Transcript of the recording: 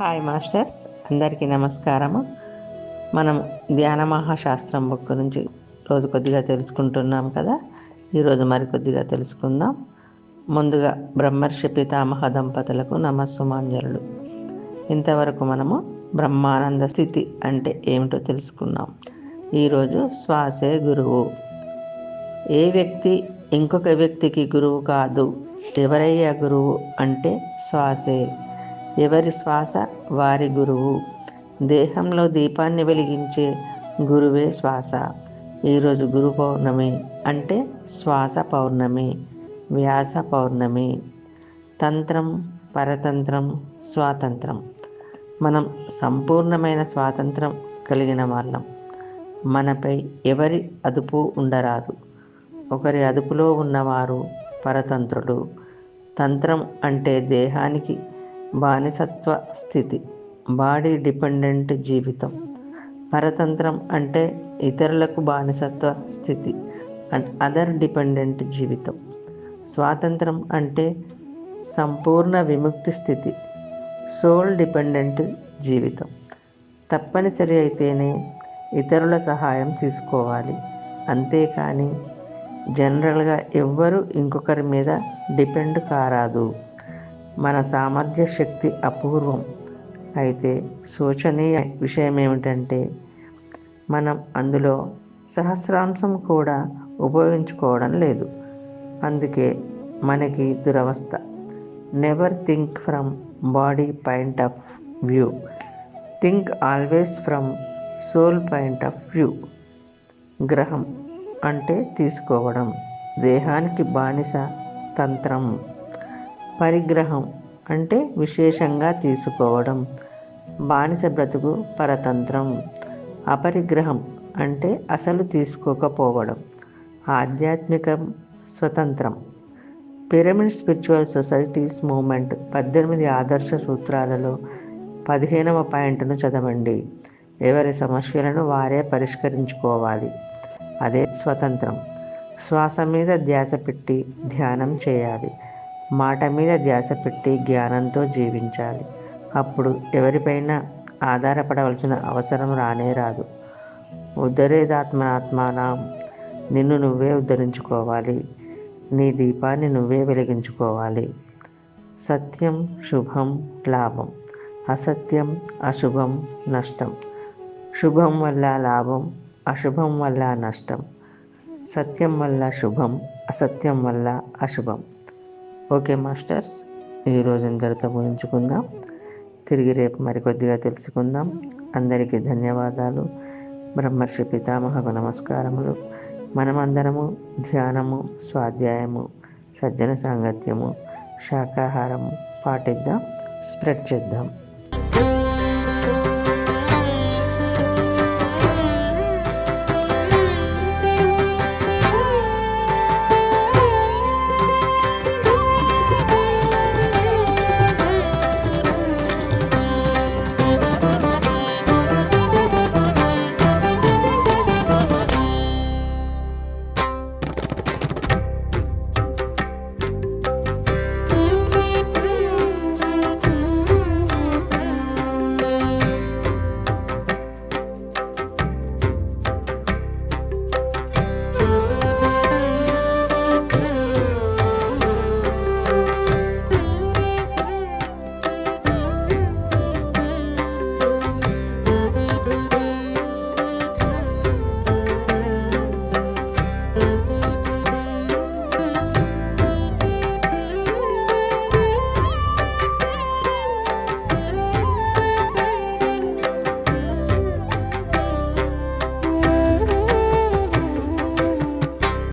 Hi masters అందరికీ నమస్కారము. మనం ధ్యాన మహాశాస్త్రం బుక్ నుంచి రోజు కొద్దిగా తెలుసుకుంటున్నాం కదా. ఈరోజు మరికొద్దిగా తెలుసుకుందాం. ముందుగా బ్రహ్మర్షి పితామహ దంపతులకు నమస్సుమాంజలుడు ఇంతవరకు మనము బ్రహ్మానంద స్థితి అంటే ఏమిటో తెలుసుకున్నాం ఈరోజు శ్వాసే గురువు. ఏ వ్యక్తి ఇంకొక వ్యక్తికి గురువు కాదు ఎవరయ్యా గురువు అంటే శ్వాసే. ఎవరి శ్వాస? వారి గురువు. దేహంలో దీపాన్ని వెలిగించే గురువే శ్వాస. ఈరోజు గురు పౌర్ణమి అంటే శ్వాస పౌర్ణమి వ్యాస పౌర్ణమి. తంత్రం పరతంత్రం స్వాతంత్రం. మనం సంపూర్ణమైన స్వాతంత్రం కలిగిన వాళ్ళం. మనపై ఎవరి అదుపు ఉండరాదు. ఒకరి అదుపులో ఉన్నవారు పరతంత్రుడు తంత్రం అంటే దేహానికి బానిసత్వ స్థితి బాడీ డిపెండెంట్ జీవితం. పరతంత్రం అంటే ఇతరులకు బానిసత్వ స్థితి అండ్ అదర్ డిపెండెంట్ జీవితం. స్వాతంత్రం అంటే సంపూర్ణ విముక్తి స్థితి సోల్ డిపెండెంట్ జీవితం. తప్పనిసరి అయితేనే ఇతరుల సహాయం తీసుకోవాలి. అంతేకాని జనరల్గా ఎవ్వరూ ఇంకొకరి మీద డిపెండ్ కారాదు. మన సామర్థ్య శక్తి అపూర్వం. అయితే శోచనీయ విషయం ఏమిటంటే మనం అందులో సహస్రాంశం కూడా ఉపయోగించుకోవడం లేదు. అందుకే మనకి దురవస్థ. Never think from body point of view think always from soul point of view గ్రహం అంటే తీసుకోవడం. దేహానికి బానిస తంత్రం. పరిగ్రహం అంటే విశేషంగా తీసుకోవడం. బానిస బ్రతుకు పరతంత్రం. అపరిగ్రహం అంటే అసలు తీసుకోకపోవడం. ఆధ్యాత్మికం స్వతంత్రం. పిరమిడ్ స్పిరిచువల్ సొసైటీస్ మూమెంట్ పద్దెనిమిది ఆదర్శ సూత్రాలలో పదిహేనవ పాయింట్ను చదవండి. ఎవరి సమస్యలను వారే పరిష్కరించుకోవాలి. అదే స్వతంత్రం. శ్వాస మీద ధ్యాస పెట్టి ధ్యానం చేయాలి. మాట మీద ధ్యాస పెట్టి జ్ఞానంతో జీవించాలి. అప్పుడు ఎవరిపైన ఆధారపడవలసిన అవసరం రానే రాదు. ఉద్ధరేదాత్మనాత్మానం నిన్ను నువ్వే ఉద్ధరించుకోవాలి. నీ దీపాన్ని నువ్వే వెలిగించుకోవాలి. సత్యం శుభం లాభం. అసత్యం అశుభం నష్టం. శుభం వల్ల లాభం అశుభం వల్ల నష్టం. సత్యం వల్ల శుభం అసత్యం వల్ల అశుభం. Okay masters. ఈరోజు ఇంతటితో ముగించుకుందాం. తిరిగి రేపు మరికొద్దిగా తెలుసుకుందాం. అందరికీ ధన్యవాదాలు. బ్రహ్మర్షి పితామహకు నమస్కారములు. మనమందరము ధ్యానము స్వాధ్యాయము సజ్జన సాంగత్యము శాకాహారము పాటిద్దాం స్ప్రెడ్ చేద్దాం.